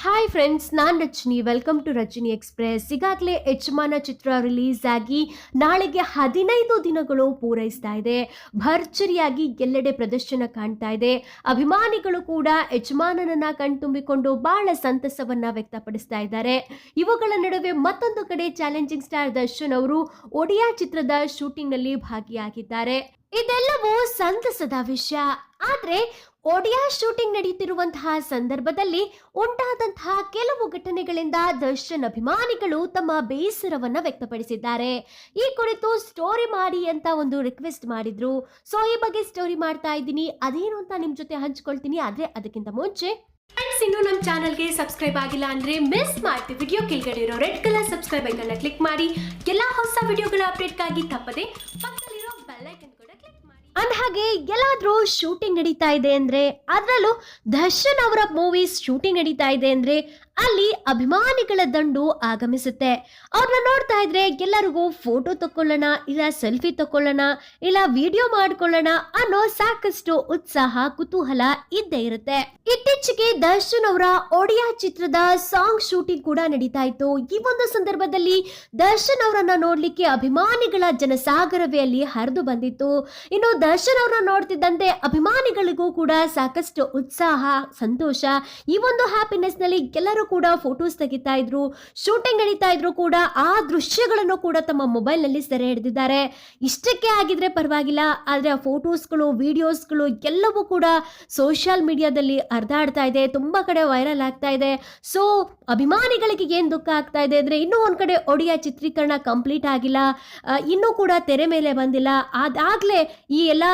Hi friends ನಾನು Rajani. Welcome to Rajani express ಈಗಾಗಲೇ ಯಜಮಾನ ಚಿತ್ರ release ಆಗಿ ನಾಳೆಗೆ ಹದಿನೈದು ದಿನಗಳು ಪೂರೈಸ್ತಾ ಇದೆ. ಭರ್ಜರಿಯಾಗಿ ಎಲ್ಲೆಡೆ ಪ್ರದರ್ಶನ ಕಾಣ್ತಾ ಇದೆ. ಅಭಿಮಾನಿಗಳು ಕೂಡ ಯಜಮಾನನನ್ನ ಕಣ್ತುಂಬಿಕೊಂಡು ಬಹಳ ಸಂತಸವನ್ನ ವ್ಯಕ್ತಪಡಿಸ್ತಾ ಇದ್ದಾರೆ. ಇವುಗಳ ನಡುವೆ ಮತ್ತೊಂದು ಕಡೆ ಚಾಲೆಂಜಿಂಗ್ ಸ್ಟಾರ್ ದರ್ಶನ್ ಅವರು ಒಡಿಯಾ ಚಿತ್ರದ ಶೂಟಿಂಗ್ನಲ್ಲಿ ಭಾಗಿಯಾಗಿದ್ದಾರೆ. ಇದೆಲ್ಲವೂ ಸಂತಸದ ವಿಷಯ. ಆದ್ರೆ ಒಡಿಯಾ ಶೂಟಿಂಗ್ ನಡೆಯುತ್ತಿರುವಂತಹ ಸಂದರ್ಭದಲ್ಲಿ ಉಂಟಾದಂತಹ ಕೆಲವು ಘಟನೆಗಳಿಂದ ದರ್ಶನ್ ಅಭಿಮಾನಿಗಳು ತಮ್ಮ ಬೇಸರವನ್ನ ವ್ಯಕ್ತಪಡಿಸಿದ್ದಾರೆ. ಈ ಕುರಿತು ಸ್ಟೋರಿ ಮಾಡಿ ಅಂತ ಒಂದು ರಿಕ್ವೆಸ್ಟ್ ಮಾಡಿದ್ರು. ಸೊ ಈ ಬಗ್ಗೆ ಸ್ಟೋರಿ ಮಾಡ್ತಾ ಇದ್ದೀನಿ. ಅದೇನು ಅಂತ ನಿಮ್ ಜೊತೆ ಹಂಚ್ಕೊಳ್ತೀನಿ. ಆದ್ರೆ ಅದಕ್ಕಿಂತ ಮುಂಚೆ ಫ್ರೆಂಡ್ಸ್ ಇನ್ನು ನಮ್ಮ ಚಾನಲ್ಗೆ ಸಬ್ಸ್ಕ್ರೈಬ್ ಆಗಿಲ್ಲ ಅಂದ್ರೆ ಮಿಸ್ ಮಾಡ್ತಿ ವಿಡಿಯೋ ಕೆಳಗಡೆ ಇರೋ ರೆಡ್ ಕಲರ್ ಸಬ್ಸ್ಕ್ರೈಬ್ ಐಕನ್ನ ಕ್ಲಿಕ್ ಮಾಡಿ. ಎಲ್ಲಾ ಹೊಸ ವಿಡಿಯೋಗಳ ಅಪ್ಡೇಟ್ಗಾಗಿ ತಪ್ಪದೆ ಕ್ಲಿಕ್ ಹಾಗೆ ಎಲ್ಲಾದ್ರೂ ಶೂಟಿಂಗ್ ನಡೀತಾ ಇದೆ ಅಂದ್ರೆ ಅದರಲ್ಲೂ ದರ್ಶನ್ ಅವರ ಮೂವೀಸ್ ಶೂಟಿಂಗ್ ನಡೀತಾ ಇದೆ ಅಂದ್ರೆ ಅಲ್ಲಿ ಅಭಿಮಾನಿಗಳ ದಂಡು ಆಗಮಿಸುತ್ತೆ. ಅವ್ರನ್ನ ನೋಡ್ತಾ ಇದ್ರೆ ಎಲ್ಲರಿಗೂ ಫೋಟೋ ತಕೊಳ್ಳೋಣ ಇಲ್ಲ ಸೆಲ್ಫಿ ತಕೊಳ್ಳೋಣ ಇಲ್ಲ ವಿಡಿಯೋ ಮಾಡ್ಕೊಳ್ಳೋಣ ಅನ್ನೋ ಸಾಕಷ್ಟು ಉತ್ಸಾಹ, ಕುತೂಹಲ ಇದ್ದೇ ಇರುತ್ತೆ. ಇತ್ತೀಚೆಗೆ ದರ್ಶನ್ ಅವರ ಒಡಿಯಾ ಚಿತ್ರದ ಸಾಂಗ್ ಶೂಟಿಂಗ್ ಕೂಡ ನಡೀತಾ ಇತ್ತು. ಈ ಒಂದು ಸಂದರ್ಭದಲ್ಲಿ ದರ್ಶನ್ ಅವರನ್ನ ನೋಡ್ಲಿಕ್ಕೆ ಅಭಿಮಾನಿಗಳ ಜನಸಾಗರವೇ ಅಲ್ಲಿ ಹರಿದು ಬಂದಿತ್ತು. ಇನ್ನು ದರ್ಶನ್ ಅವರನ್ನ ನೋಡ್ತಿದ್ದಂತೆ ಅಭಿಮಾನಿಗಳಿಗೂ ಕೂಡ ಸಾಕಷ್ಟು ಉತ್ಸಾಹ, ಸಂತೋಷ, ಈ ಒಂದು ಹ್ಯಾಪಿನೆಸ್ನಲ್ಲಿ ಎಲ್ಲರೂ ಕೂಡ ಫೋಟೋಸ್ ತೆಗಿತಾ ಇದ್ರು ಶೂಟಿಂಗ್ ನಡೀತಾ ಇದ್ರು ಕೂಡ ಆ ದೃಶ್ಯಗಳನ್ನು ಕೂಡ ತಮ್ಮ ಮೊಬೈಲ್ನಲ್ಲಿ ಸೆರೆ ಹಿಡಿದಿದ್ದಾರೆ. ಇಷ್ಟಕ್ಕೆ ಆಗಿದ್ರೆ ಪರವಾಗಿಲ್ಲ, ಆದ್ರೆ ಆ ಫೋಟೋಸ್ಗಳು ವಿಡಿಯೋಸ್ಗಳು ಎಲ್ಲವೂ ಕೂಡ ಸೋಷಿಯಲ್ ಮೀಡಿಯಾದಲ್ಲಿ ಹರಿದಾಡ್ತಾ ಇದೆ, ತುಂಬಾ ಕಡೆ ವೈರಲ್ ಆಗ್ತಾ ಇದೆ. ಸೊ ಅಭಿಮಾನಿಗಳಿಗೆ ಏನು ದುಃಖ ಆಗ್ತಾ ಇದೆ ಅಂದ್ರೆ ಇನ್ನೂ ಒಂದ್ ಕಡೆ ಒಡಿಯಾ ಚಿತ್ರೀಕರಣ ಕಂಪ್ಲೀಟ್ ಆಗಿಲ್ಲ ಇನ್ನೂ ಕೂಡ ತೆರೆ ಮೇಲೆ ಬಂದಿಲ್ಲ. ಅದಾಗ್ಲೇ ಈ ಎಲ್ಲ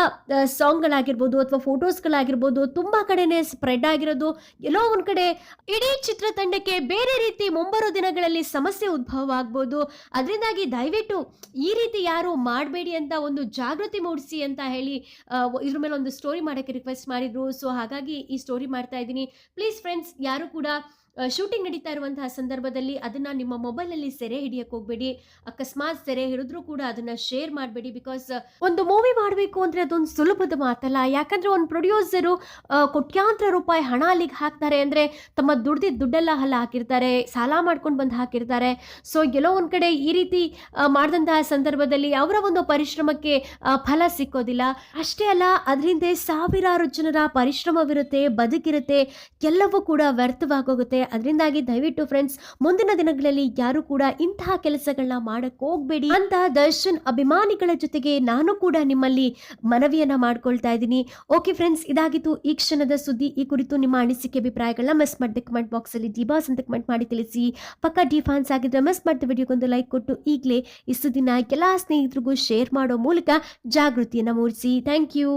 ಸಾಂಗ್ಗಳಾಗಿರ್ಬೋದು ಅಥವಾ ಫೋಟೋಸ್ಗಳಾಗಿರ್ಬೋದು ತುಂಬಾ ಕಡೆನೇ ಸ್ಪ್ರೆಡ್ ಆಗಿರೋದು, ಎಲ್ಲೋ ಒಂದ್ ಕಡೆ ಇಡೀ ಚಿತ್ರತಂಡಕ್ಕೆ ಬೇರೆ ರೀತಿ ಮುಂಬರೋ ದಿನಗಳಲ್ಲಿ ಸಮಸ್ಯೆ ಉದ್ಭವ ಆಗ್ಬೋದು ಅದರಿಂದಾಗಿ ದಯವಿಟ್ಟು ಈ ರೀತಿ ಯಾರು ಮಾಡಬೇಡಿ ಅಂತ ಒಂದು ಜಾಗೃತಿ ಮೂಡಿಸಿ ಅಂತ ಹೇಳಿ ಇದ್ರ ಮೇಲೆ ಒಂದು ಸ್ಟೋರಿ ಮಾಡೋಕ್ಕೆ ರಿಕ್ವೆಸ್ಟ್ ಮಾಡಿದ್ರು. ಸೊ ಹಾಗಾಗಿ ಈ ಸ್ಟೋರಿ ಮಾಡ್ತಾ ಇದ್ದೀನಿ. ಪ್ಲೀಸ್ ಫ್ರೆಂಡ್ಸ್ ಯಾರು ಕೂಡ ಶೂಟಿಂಗ್ ನಡೀತಾ ಇರುವಂತಹ ಸಂದರ್ಭದಲ್ಲಿ ಅದನ್ನ ನಿಮ್ಮ ಮೊಬೈಲಲ್ಲಿ ಸೆರೆ ಹಿಡಿಯಕ್ಕೆ ಹೋಗ್ಬೇಡಿ. ಅಕಸ್ಮಾತ್ ಸೆರೆ ಹಿಡಿದ್ರೂ ಕೂಡ ಅದನ್ನ ಶೇರ್ ಮಾಡಬೇಡಿ ಬಿಕಾಸ್ ಒಂದು ಮೂವಿ ಮಾಡಬೇಕು ಅಂದ್ರೆ ಅದೊಂದು ಸುಲಭದ ಮಾತಲ್ಲ. ಯಾಕಂದ್ರೆ ಒಂದು ಪ್ರೊಡ್ಯೂಸರು ಕೋಟ್ಯಾಂತರ ರೂಪಾಯಿ ಹಣ ಅಲ್ಲಿಗೆ ಹಾಕ್ತಾರೆ ಅಂದ್ರೆ ತಮ್ಮ ದುಡ್ದಿದ್ದ ದುಡ್ಡೆಲ್ಲ ಹಲ್ಲ ಹಾಕಿರ್ತಾರೆ, ಸಾಲ ಮಾಡ್ಕೊಂಡು ಬಂದು ಹಾಕಿರ್ತಾರೆ. ಸೊ ಎಲ್ಲೋ ಒಂದ್ ಕಡೆ ಈ ರೀತಿ ಮಾಡಿದಂತಹ ಸಂದರ್ಭದಲ್ಲಿ ಅವರ ಒಂದು ಪರಿಶ್ರಮಕ್ಕೆ ಫಲ ಸಿಕ್ಕೋದಿಲ್ಲ. ಅಷ್ಟೇ ಅಲ್ಲ, ಅದರಿಂದ ಸಾವಿರಾರು ಜನರ ಪರಿಶ್ರಮವಿರುತ್ತೆ, ಬದುಕಿರುತ್ತೆ, ಎಲ್ಲವೂ ಕೂಡ ವ್ಯರ್ಥವಾಗೋಗುತ್ತೆ ಅದರಿಂದಾಗಿ ದಯವಿಟ್ಟು ಫ್ರೆಂಡ್ಸ್ ಮುಂದಿನ ದಿನಗಳಲ್ಲಿ ಯಾರು ಕೂಡ ಇಂತಹ ಕೆಲಸಗಳನ್ನ ಮಾಡಕ್ ಹೋಗ್ಬೇಡಿ. ಅಂತ ದರ್ಶನ್ ಅಭಿಮಾನಿಗಳ ಜೊತೆಗೆ ನಾನು ಕೂಡ ನಿಮ್ಮಲ್ಲಿ ಮನವಿಯನ್ನ ಮಾಡ್ಕೊಳ್ತಾ ಇದ್ದೀನಿ. ಓಕೆ ಫ್ರೆಂಡ್ಸ್ ಇದಾಗಿತ್ತು ಈ ಕ್ಷಣದ ಸುದ್ದಿ. ಈ ಕುರಿತು ನಿಮ್ಮ ಅನಿಸಿಕೆ, ಅಭಿಪ್ರಾಯಗಳನ್ನ ಮಿಸ್ ಮಾಡಿದೆ ಕಮೆಂಟ್ ಬಾಕ್ಸ್ ಅಲ್ಲಿ ಡಿಬಾಸ್ ಅಂತ ಕಮೆಂಟ್ ಮಾಡಿ ತಿಳಿಸಿ. ಪಕ್ಕ ಡಿ ಫ್ಯಾನ್ಸ್ ಆಗಿದ್ರೆ ಮಿಸ್ ಮಾಡಿದ ವಿಡಿಯೋಗೊಂದು ಲೈಕ್ ಕೊಟ್ಟು ಈಗಲೇ ಇಷ್ಟು ದಿನ ಎಲ್ಲ ಸ್ನೇಹಿತರಿಗೂ ಶೇರ್ ಮಾಡೋ ಮೂಲಕ ಜಾಗೃತಿಯನ್ನ ಮೂಡಿಸಿ. Thank you